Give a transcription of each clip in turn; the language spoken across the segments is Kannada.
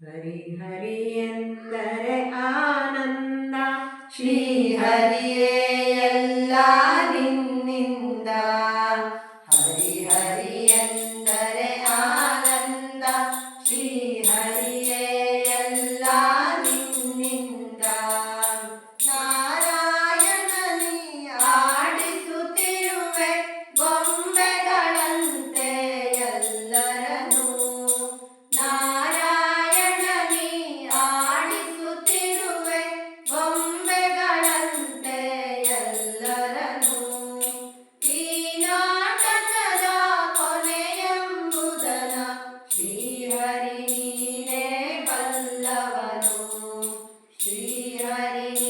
ಹರಿ ಹರಿ ಎಂದರೆ ಆನಂದ. ಶ್ರೀ ಹರಿಯೇ ಎಲ್ಲ ನಿನ್ನಿಂದ. ಹರಿ ಹರಿ ಎಂದ Hare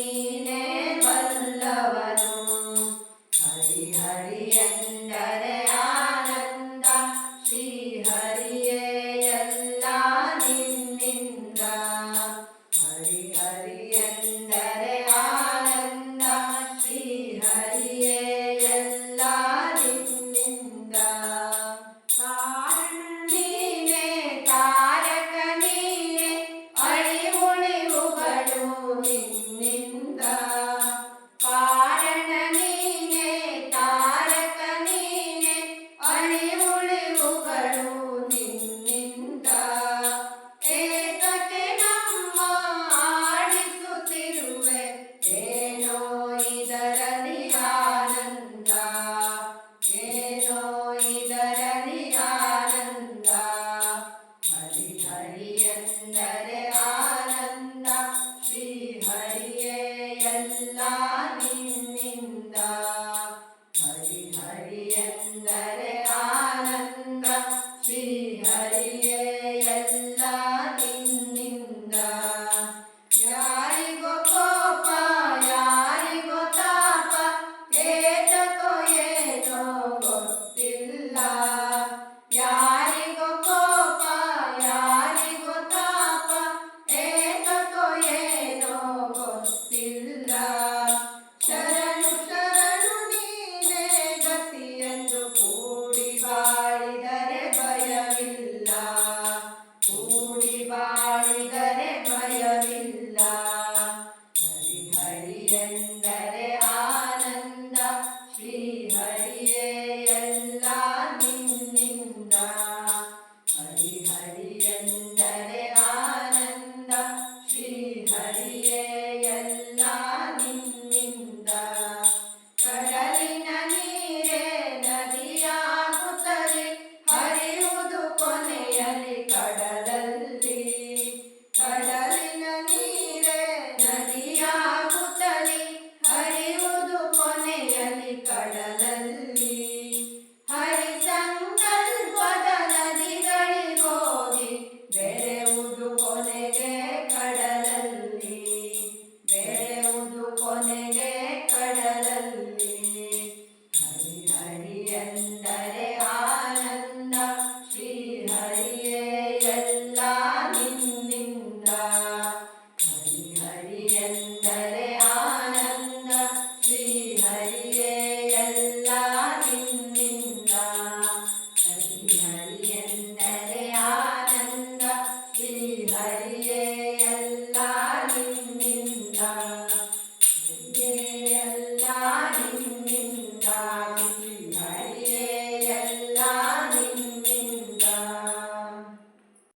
ഹരിയേ